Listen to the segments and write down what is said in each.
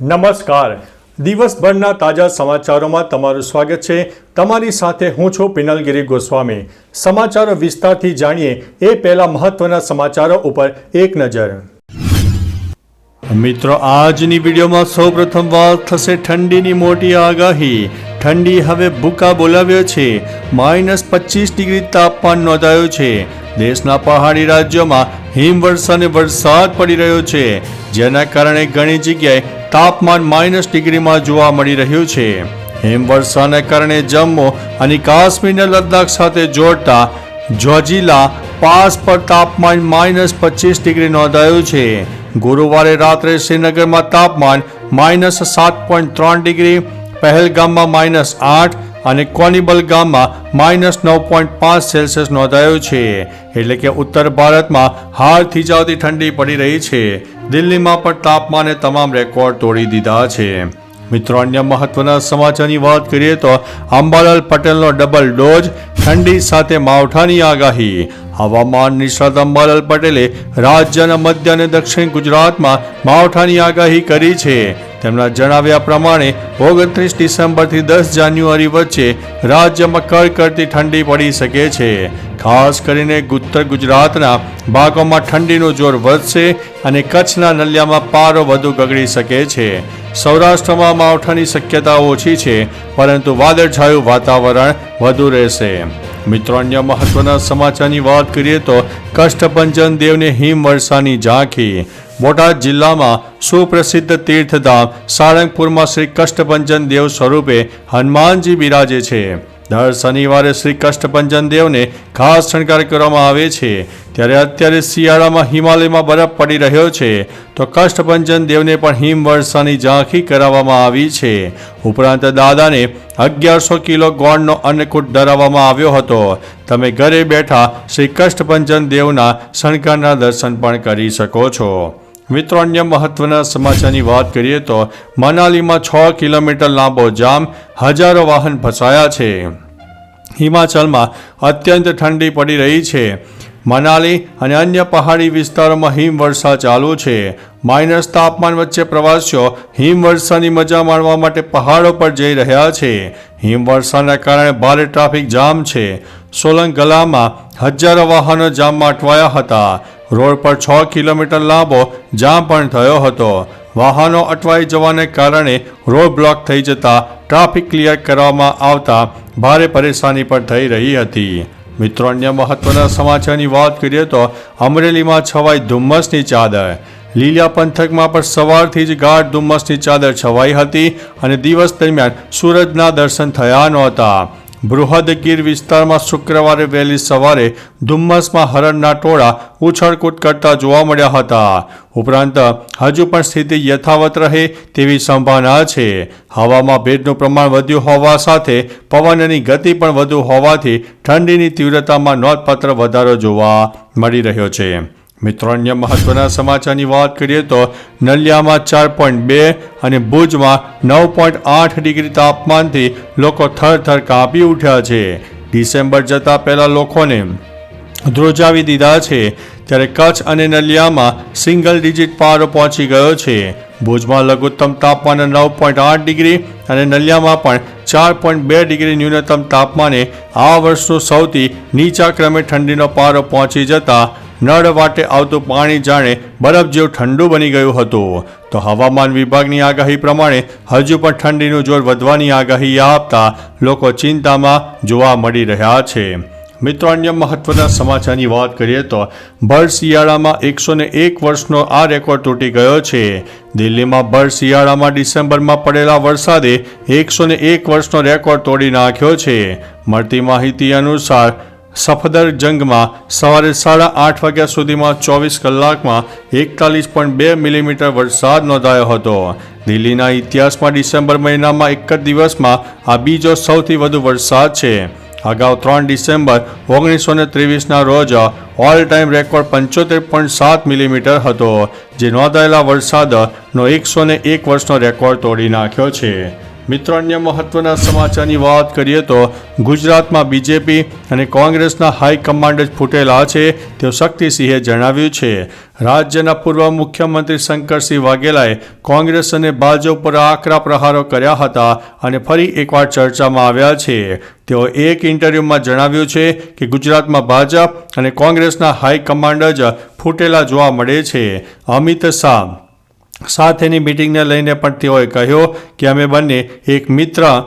નમસ્કાર. દિવસભરના તાજા સમાચારોમાં તમારું સ્વાગત છે. તમારી સાથે હું છું પિનલગીરી ગોસ્વામી. સમાચારો વિસ્તારથી જાણીએ એ પહેલા મહત્વના સમાચારો ઉપર એક નજર. મિત્રો, આજની વિડીયોમાં સૌપ્રથમ વાત થશે ઠંડીની મોટી આગાહી. ઠંડી હવે ભૂકા બોલાવ્યો છે. માઇનસ પચીસ ડિગ્રી તાપમાન નોંધાયું છે. દેશના પહાડી રાજ્યોમાં હિમવર્ષા અને વરસાદ પડી રહ્યો છે. જેના કારણે ઘણી જગ્યાએ તાપમાન માઇનસ ડિગ્રીમાં જોવા મળી રહ્યું છે. હિમવર્ષાને કારણે જમ્મુ અને કાશ્મીરને લદ્દાખ સાથે જોડતા જોજીલા પાસ પર તાપમાન માઇનસ પચીસ ડિગ્રી નોંધાયું છે. ગુરુવારે રાત્રે શ્રીનગરમાં તાપમાન માઇનસ સાત પોઈન્ટ ત્રણ ડિગ્રી, પહેલગામમાં માઇનસ આઠ અને કોનિબલ ગામમાં માઇનસ નવ પોઈન્ટ પાંચ સેલ્સિયસ નોંધાયો છે. એટલે કે ઉત્તર ભારતમાં હાલ થીજાવતી ઠંડી પડી રહી છે. દિલ્હીમાં પણ તાપમાને તમામ રેકોર્ડ તોડી દીધા છે. મિત્રો, અન્ય મહત્વના સમાચારની વાત કરીએ તો અંબાલાલ પટેલનો ડબલ ડોઝ, ઠંડી સાથે માવઠાની આગાહી હવામાન નિષ્ણાત અંબાલાલ પટેલે રાજ્યના મધ્ય અને દક્ષિણ ગુજરાતમાં માવઠાની આગાહી કરી છે. તેમના જણાવ્યા પ્રમાણે, ઓગણત્રીસ ડિસેમ્બરથી દસ જાન્યુઆરી વચ્ચે રાજ્યમાં કડકડતી ઠંડી પડી શકે છે. ખાસ કરીને ઉત્તર ગુજરાતના ભાગોમાં ઠંડીનું જોર વધશે અને કચ્છના નલિયામાં પારો વધુ ગગડી શકે છે. સૌરાષ્ટ્રમાં માવઠાની શક્યતા ઓછી છે, પરંતુ વાદળછાયું વાતાવરણ વધુ રહેશે. મિત્રો, અન્ય મહત્વના સમાચારની વાત કરીએ તો કષ્ટભંજન દેવને હિમવર્ષાની ઝાંખી. બોટાદ જિલ્લામાં સુપ્રસિદ્ધ તીર્થધામ સાળંગપુરમાં શ્રી કષ્ટભંજન દેવ સ્વરૂપે હનુમાનજી બિરાજે છે. દર શનિવારે શ્રી કષ્ટભંજન દેવને ખાસ શણગાર કરવામાં આવે છે. ત્યારે અત્યારે શિયાળામાં હિમાલયમાં બરફ પડી રહ્યો છે. તો કષ્ટભંજન દેવને પણ હિમવર્ષાની ઝાંખી કરાવવામાં આવી છે. ઉપરાંત દાદાને અગિયારસો કિલો ગોળનો અન્નકૂટ ધરાવવામાં આવ્યો હતો. તમે ઘરે બેઠા શ્રી કષ્ટભંજન દેવના શણગારના દર્શન પણ કરી શકો છો. મિત્રો, અન્ય મહત્વના સમાચારની વાત કરીએ તો મનાલીમાં છ કિલોમીટર લાંબો જામ હજારો વાહન ફસાયા છે. હિમાચલમાં અત્યંત ઠંડી પડી રહી છે. મનાલી અને અન્ય પહાડી વિસ્તારોમાં હિમવર્ષા ચાલુ છે. માઇનસ તાપમાન વચ્ચે પ્રવાસીઓ હિમવર્ષાની મજા માણવા માટે પહાડો પર જઈ રહ્યા છે. હિમવર્ષાના કારણે ભારે ટ્રાફિક જામ છે. સોલંગ ગલામાં હજારો વાહનો જામમાં અટવાયા હતા. રોડ પર છ કિલોમીટર લાંબો જામ પણ થયો હતો. વાહનો અટવાઈ જવાને કારણે રોડ બ્લોક થઈ જતા ટ્રાફિક ક્લિયર કરવામાં આવતા ભારે પરેશાની પણ થઈ રહી હતી. મિત્રો, અન્ય મહત્વના સમાચારની વાત કરીએ તો અમરેલીમાં છવાઈ ધુમ્મસની ચાદર. લીલા પંથકમાં પણ સવારથી જ ગાઢ ધુમ્મસની ચાદર છવાઈ હતી અને દિવસ દરમિયાન સૂરજના દર્શન થયા નહોતા. બૃહદગીર વિસ્તારમાં શુક્રવારે વહેલી સવારે ધુમ્મસમાં હરણના ટોળા ઉછળકૂદ કરતા જોવા મળ્યા હતા. ઉપરાંત, હજુ પણ સ્થિતિ યથાવત રહે તેવી સંભાવના છે. હવામાં ભેજનું પ્રમાણ વધ્યું હોવા સાથે પવનની ગતિ પણ વધુ હોવાથી ઠંડીની તીવ્રતામાં નોંધપાત્ર વધારો જોવા મળી રહ્યો છે. મિત્રો, અન્ય મહત્વના સમાચારની વાત કરીએ તો નલિયામાં ચાર પોઈન્ટ બે અને ભુજમાં નવ પોઈન્ટ આઠ ડિગ્રી તાપમાનથી લોકો થરથર કાપી ઉઠ્યા છે. ડિસેમ્બર જતા પહેલા લોકોને ધ્રુજાવી દીધા છે. ત્યારે કચ્છ અને નલિયામાં સિંગલ ડિજિટ પારો પહોંચી ગયો છે. ભુજમાં લઘુત્તમ તાપમાન નવ પોઈન્ટ આઠ ડિગ્રી અને નલિયામાં પણ ચાર પોઈન્ટ બે ડિગ્રી ન્યૂનતમ તાપમાને આ વર્ષનું સૌથી નીચા ક્રમે ઠંડીનો પારો પહોંચી જતા નળ વાટે આવતું પાણી જાણે બરફ જેવું ઠંડુ બની ગયું હતું. તો હવામાન વિભાગની આગાહી પ્રમાણે હજુ પણ ઠંડીનું જોર વધવાની આગાહી આપતા લોકો ચિંતામાં જોવા મળી રહ્યા છે. મિત્રો, અન્ય મહત્વના સમાચારની વાત કરીએ તો ભર શિયાળામાં એકસો એક વર્ષનો આ રેકોર્ડ તૂટી ગયો છે. દિલ્હીમાં ભર શિયાળામાં ડિસેમ્બરમાં પડેલા વરસાદે એકસો એક વર્ષનો રેકોર્ડ તોડી નાખ્યો છે. મળતી માહિતી અનુસાર સફદર જંગમાં સવારે સાડા આઠ વાગ્યા સુધીમાં ચોવીસ કલાકમાં એકતાલીસ પોઈન્ટ બે મિલીમીટર વરસાદ નોંધાયો હતો. દિલ્હીના ઇતિહાસમાં ડિસેમ્બર મહિનામાં એક જ દિવસમાં આ બીજો સૌથી વધુ વરસાદ છે. અગાઉ ત્રણ ડિસેમ્બર ઓગણીસો ને ત્રેવીસના રોજ ઓલ ટાઈમ રેકોર્ડ પંચોતેર પોઈન્ટ સાત મિલીમીટર હતો, જે નોંધાયેલા વરસાદનો એકસો ને એક વર્ષનો રેકોર્ડ તોડી નાખ્યો છે. મિત્રો અન્ય મહત્વના સમાચારની વાત કરીએ તો ગુજરાતમાં બીજેપી અને કોંગ્રેસના હાઈકમાન્ડ જ ફૂટેલા છે તેવું શક્તિસિંહે જણાવ્યું છે. રાજ્યના પૂર્વ મુખ્યમંત્રી શંકરસિંહ વાઘેલાએ કોંગ્રેસ અને ભાજપ પર આકરા પ્રહારો કર્યા હતા અને ફરી એકવાર ચર્ચામાં આવ્યા છે. તેઓ એક ઇન્ટરવ્યૂમાં જણાવ્યું છે કે ગુજરાતમાં ભાજપ અને કોંગ્રેસના હાઈકમાન્ડ જ ફૂટેલા જોવા મળે છે. અમિત શાહ સાથેની મિટિંગને લઈને પણ તેઓએ કહ્યું કે અમે બંને એક મિત્ર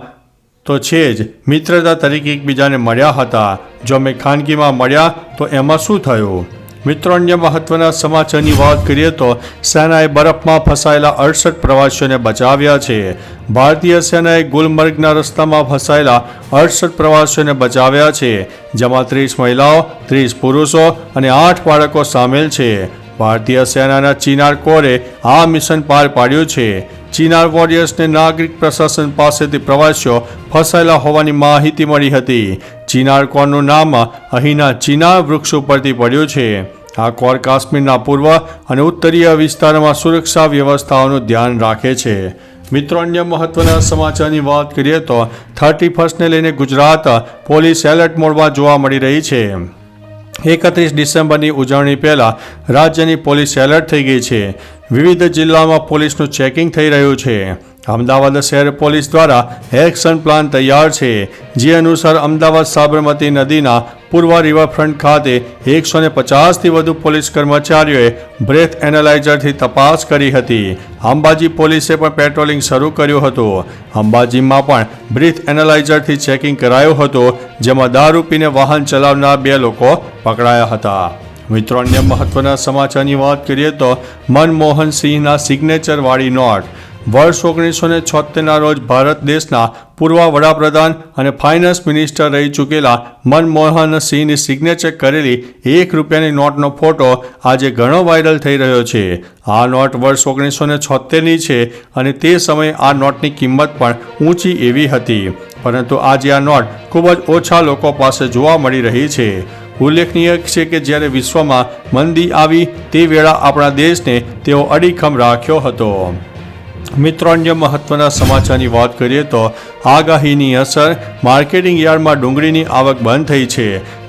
તો છે જ. મિત્રતા તરીકે એકબીજાને મળ્યા હતા. જો અમે ખાનગીમાં મળ્યા, તો એમાં શું થયું? મિત્રો અન્ય મહત્વના સમાચારની વાત કરીએ તો સેનાએ બરફમાં ફસાયેલા અડસઠ પ્રવાસીઓને બચાવ્યા છે. ભારતીય સેનાએ ગુલમર્ગના રસ્તામાં ફસાયેલા અડસઠ પ્રવાસીઓને બચાવ્યા છે. જેમાં ત્રીસ મહિલાઓ, ત્રીસ પુરુષો અને આઠ બાળકો સામેલ છે. ભારતીય સેનાના ચિનાર કોરે આ મિશન પાર પાડ્યું છે. ચિનાર વોરિયર્સને નાગરિક પ્રશાસન પાસેથી પ્રવાસીઓ ફસાયેલા હોવાની માહિતી મળી હતી. ચિનાર કોરનું નામ અહીંના ચિનાર વૃક્ષ ઉપરથી પડ્યું છે. આ કોર કાશ્મીરના પૂર્વ અને ઉત્તરીય વિસ્તારમાં સુરક્ષા વ્યવસ્થાઓનું ધ્યાન રાખે છે. મિત્રો, અન્ય મહત્વના સમાચારની વાત કરીએ તો થર્ટી ફર્સ્ટને લઈને ગુજરાત પોલીસ એલર્ટ મોડમાં જોવા મળી રહી છે. એકત્રીસ ડિસેમ્બરની ઉજવણી પહેલાં રાજ્યની પોલીસ એલર્ટ થઈ ગઈ છે. વિવિધ જિલ્લામાં પોલીસનું ચેકિંગ થઈ રહ્યું છે. અમદાવાદ શહેર પોલીસ દ્વારા એક્શન પ્લાન તૈયાર છે. જે અનુસાર અમદાવાદ સાબરમતી નદીના પૂર્વ રિવરફ્રન્ટ ખાતે એકસો ને પચાસથી વધુ પોલીસ કર્મચારીઓએ બ્રેથ એનાલાઇઝરથી તપાસ કરી હતી. અંબાજી પોલીસે પણ પેટ્રોલિંગ શરૂ કર્યું હતું. અંબાજીમાં પણ બ્રીથ એનાલાઇઝરથી ચેકિંગ કરાયું હતું, જેમાં દારૂ પીને વાહન ચલાવનાર બે લોકો પકડાયા હતા. મિત્રો, અન્ય મહત્વના સમાચારની વાત કરીએ તો મનમોહન સિંહના સિગ્નેચરવાળી નોટ. વર્ષ ઓગણીસો ને છોતેરના રોજ ભારત દેશના પૂર્વ વડાપ્રધાન અને ફાઇનાન્સ મિનિસ્ટર રહી ચૂકેલા મનમોહન સિંહની સિગ્નેચર કરેલી એક રૂપિયાની નોટનો ફોટો આજે ઘણો વાયરલ થઈ રહ્યો છે. આ નોટ વર્ષ ઓગણીસો ને છોતેરની છે અને તે સમયે આ નોટની કિંમત પણ ઊંચી એવી હતી. પરંતુ આજે આ નોટ ખૂબ જ ઓછા લોકો પાસે જોવા મળી રહી છે. ઉલ્લેખનીય છે કે જ્યારે વિશ્વમાં મંદી આવી તે વેળા આપણા દેશને તેઓ અડીખમ રાખ્યો હતો. મિત્રો અન્ય મહત્વના સમાચારની વાત કરીએ તો આગાહીની અસર માર્કેટિંગ યાર્ડમાં ડુંગળીની આવક બંધ થઈ છે.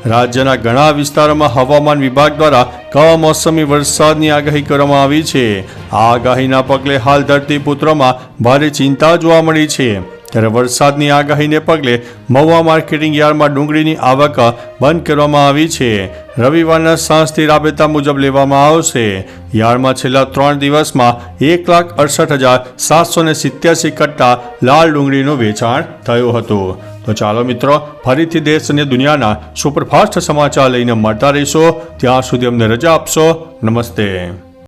રાજ્યના ઘણા વિસ્તારોમાં હવામાન વિભાગ દ્વારા કમોસમી વરસાદની આગાહી કરવામાં આવી છે. આ આગાહીના પગલે હાલ ધરતીપુત્રોમાં ભારે ચિંતા જોવા મળી છે. ત્યારે વરસાદની આગાહીને પગલે મહુવા માર્કેટિંગ યાર્ડમાં ડુંગળીની આવક બંધ કરવામાં આવી છે. રવિવારના સાંજથી રાબેતા મુજબ લેવામાં આવશે. યાર્ડમાં છેલ્લા ત્રણ દિવસમાં એક લાખ અડસઠ હજાર સાતસો ને સિત્યાસી કટ્ટા લાલ ડુંગળીનું વેચાણ થયું હતું. તો ચાલો મિત્રો, ફરીથી દેશ અને દુનિયાના સુપરફાસ્ટ સમાચાર લઈને મળતા રહીશો. ત્યાં સુધી અમને રજા આપશો. નમસ્તે.